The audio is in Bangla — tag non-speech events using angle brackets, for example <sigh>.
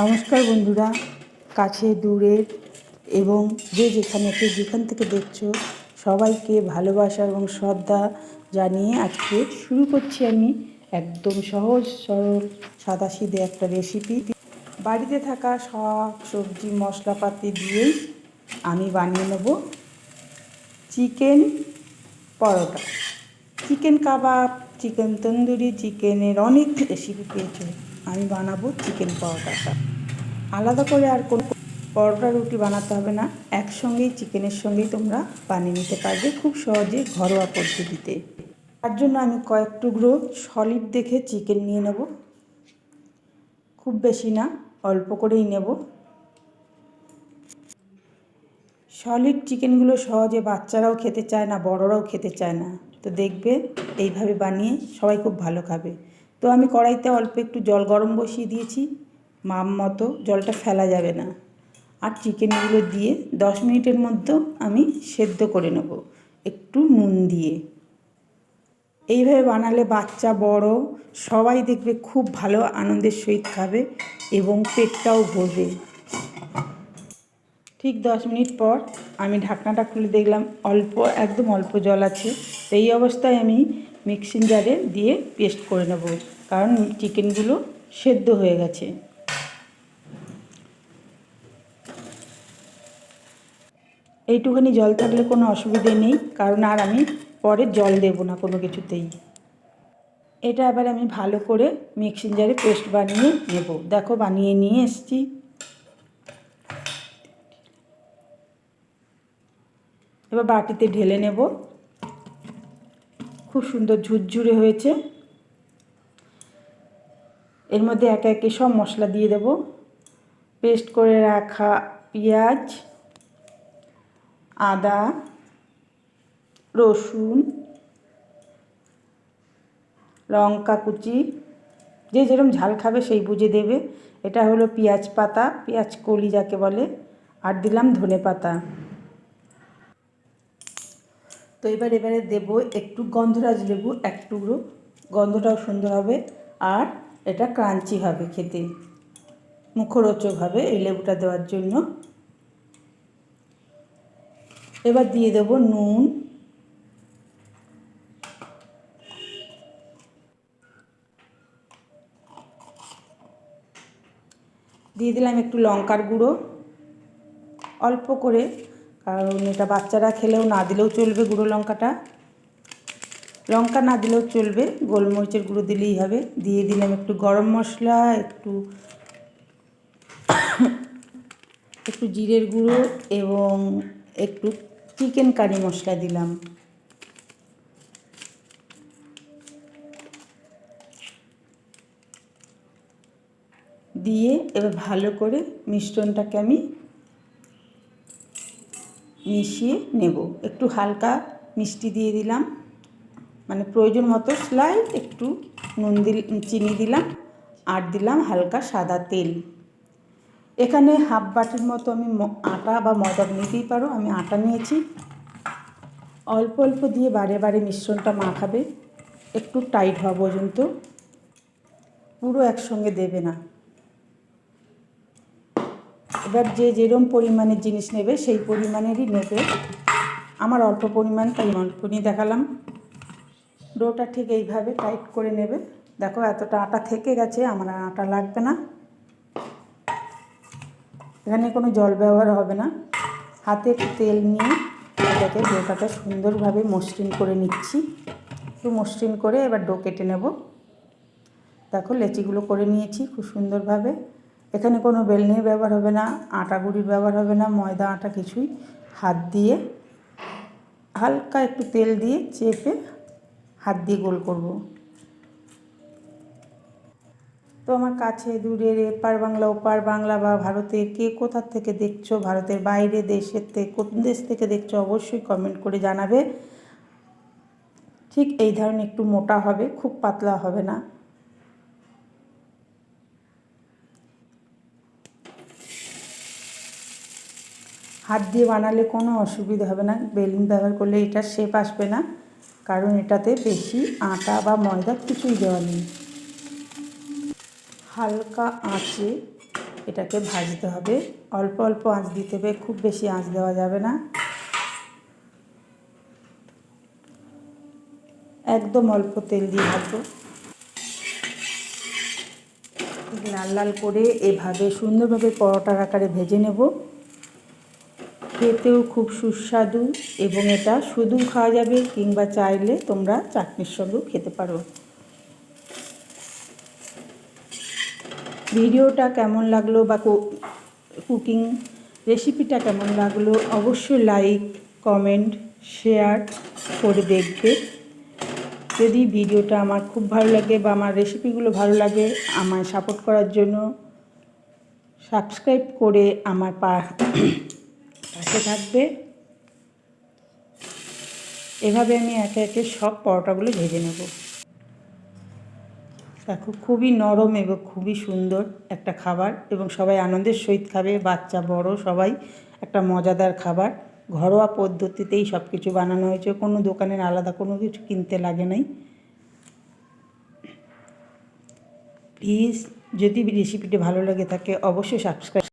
নমস্কার বন্ধুরা, কাছে দূরের এবং যে যেখানে কে যেখান থেকে দেখছ, সবাইকে ভালোবাসা এবং শ্রদ্ধা জানিয়ে আজকে শুরু করছি আমি একদম সহজ, সরল, সাদাসিধে একটা রেসিপি বাড়িতে থাকা সব সবজি, মশলাপাতি দিয়েই আমি বানিয়ে নেব chicken paratha. Chicken kebab, chicken tandoori, চিকেনের অনেক রেসিপি পেয়েছে। আমি বানাবো চিকেন পরোটাটা আলাদা করে আর কোনো পরোটা রুটি বানাতে হবে না। একসঙ্গেই, চিকেনের সঙ্গেই তোমরা বানিয়ে নিতে পারবে খুব সহজে ঘরোয়া পদ্ধতিতে। তার জন্য আমি কয়েক টুকরো সলিড দেখে চিকেন নিয়ে নেব। খুব বেশি না, অল্প করেই নেব। সলিড চিকেনগুলো সহজে বাচ্চারাও খেতে চায় না, বড়রাও খেতে চায় না। তো দেখবে, এইভাবে বানিয়ে সবাই খুব ভালো খাবে। তো আমি কড়াইতে অল্প একটু জল গরম বসিয়ে দিয়েছি। মাম মতো জলটা ফেলা যাবে না। আর চিকেনগুলো দিয়ে দশ মিনিটের মধ্যে আমি সেদ্ধ করে নেব। একটু নুন দিয়ে। এইভাবে বানালে বাচ্চা বড়, সবাই দেখবে খুব ভালো আনন্দের সহিত খাবে এবং পেটটাও ভরবে। ঠিক দশ মিনিট পর আমি ঢাকনাটা খুলে দেখলাম, অল্প, একদম অল্প জল আছে। এই অবস্থায় আমি মিক্সিং জারে দিয়ে পেস্ট করে নেব, কারণ চিকেনগুলো সেদ্ধ হয়ে গেছে। এইটুখানি জল থাকলে কোনো অসুবিধে নেই, কারণ আর আমি পরে জল দেব না কোনো কিছুতেই। এটা আবার আমি ভালো করে মিক্সিং জারে পেস্ট বানিয়ে নেব। দেখো, বানিয়ে নিয়ে এসছি। এবার বাটিতে ঢেলে নেব। খুব সুন্দর ঝুরঝুরে হয়েছে। এর মধ্যে একে একে সব মশলা দিয়ে দেব। পেস্ট করে রাখা পেঁয়াজ, আদা, রসুন, লঙ্কা কুচি, যে যেরকম ঝাল খাবে সেই বুঝে দেবে। এটা হলো পেঁয়াজ পাতা, পেঁয়াজ কলি যাকে বলে। আর দিলাম ধনে পাতা। তো এবার এবারে দেব একটু গন্ধরাজ লেবু, এক টুকরো। গন্ধটাও সুন্দর হবে আর এটা ক্রাঞ্চি হবে খেতে। মুখরোচক হবে এই লেবুটা দেওয়ার জন্য। এবার দিয়ে দেব নুন। দিয়ে দিলাম একটু লঙ্কার গুঁড়ো। অল্প করে কারণ এটা বাচ্চারা খেলেও না দিলেও চলবে গুঁড়ো লঙ্কাটা। লঙ্কা না দিলেও চলবে, গোলমরিচের গুঁড়ো দিলেই হবে। দিয়ে দিলাম একটু গরম মশলা, একটু <coughs> একটু জিরের গুঁড়ো এবং একটু চিকেন কারি মশলা দিলাম। দিয়ে এবার ভালো করে মিশ্রণটাকে আমি মিশিয়ে নেব। একটু হালকা মিষ্টি দিয়ে দিলাম। মানে প্রয়োজন মতো স্লাইড একটু নুন দিল, চিনি দিলাম আর দিলাম হালকা সাদা তেল। এখানে হাফ বাটির মতো আমি আটা বা ময়দা নিতেই পারো, আমি আটা নিয়েছি। অল্প অল্প দিয়ে বারে বারে মিশ্রণটা মাখাবে। একটু টাইট হওয়া পর্যন্ত। পুরো একসঙ্গে দেবে না। এবার যে যেরম পরিমাণের জিনিস নেবে, সেই পরিমাণেরই নেবে। আমার অল্প পরিমাণ, তাই অল্প দেখালাম। ডোটা ঠিক এইভাবে টাইট করে নেবে। দেখো এতটা আটা থেকে গেছে, আমার আটা লাগবে না। এখানে কোনো জল ব্যবহার হবে না। হাতে একটু তেল নিয়ে এটাকে ডোটাটা সুন্দরভাবে মসৃণ করে নিচ্ছি। একটু মসৃণ করে এবার ডো কেটে নেব। দেখো লেচিগুলো করে নিয়েছি খুব সুন্দরভাবে। এখানে কোনো বেলনির ব্যবহার হবে না, আটা গুঁড়ির ব্যবহার হবে না, ময়দা, আটা কিছুই। হাত দিয়ে হালকা একটু তেল দিয়ে চেপে হাত দিয়ে গোল করব। তো আমার কাছে দূরের এপার বাংলা, ওপার বাংলা বা ভারতের কে কোথার থেকে দেখছ, ভারতের বাইরে দেশের থেকে কোন দেশ থেকে দেখছ অবশ্যই কমেন্ট করে জানাবে। ঠিক এই ধরনের একটু মোটা হবে, খুব পাতলা হবে না। হাত দিয়ে বানালে কোনো অসুবিধা হবে না। বেলুন ব্যবহার করলে এটা শেপ আসবে না, কারণ এটাতে বেশি আটা বা ময়দা কিছুই দেওয়া নেই। হালকা আঁচে এটাকে ভাজতে হবে। অল্প অল্প আঁচ দিতে হবে, খুব বেশি আঁচ দেওয়া যাবে না। একদম অল্প তেল দিয়ে ভাজবো। লাল লাল করে এভাবে সুন্দরভাবে পরোটার আকারে ভেজে নেব। খেতেও খুব সুস্বাদু এবং এটা শুধু খাওয়া যাবে কিংবা চাইলে তোমরা চাটনির সঙ্গেও খেতে পারো। ভিডিওটা কেমন লাগল বা কুকিং রেসিপিটা কেমন লাগল অবশ্যই লাইক, কমেন্ট, শেয়ার করে দেখবে। যদি ভিডিওটা আমার খুব ভালো লাগে বা আমার রেসিপিগুলো ভালো লাগে আমায় সাপোর্ট করার জন্য সাবস্ক্রাইব করে আমার পা পাশে থাকবে। এভাবে আমি একে একে সব পরোটাগুলো ভেজে নেব। দেখো, খুবই নরম এবং খুবই সুন্দর একটা খাবার এবং সবাই আনন্দের সহিত খাবে, বাচ্চা, বড়, সবাই। একটা মজাদার খাবার। ঘরোয়া পদ্ধতিতেই সব কিছু বানানো হয়েছে। কোনো দোকানের আলাদা কোনো কিছু কিনতে লাগে নাই। প্লিজ যদি রেসিপিটি ভালো লাগে থাকে, অবশ্যই সাবস্ক্রাইব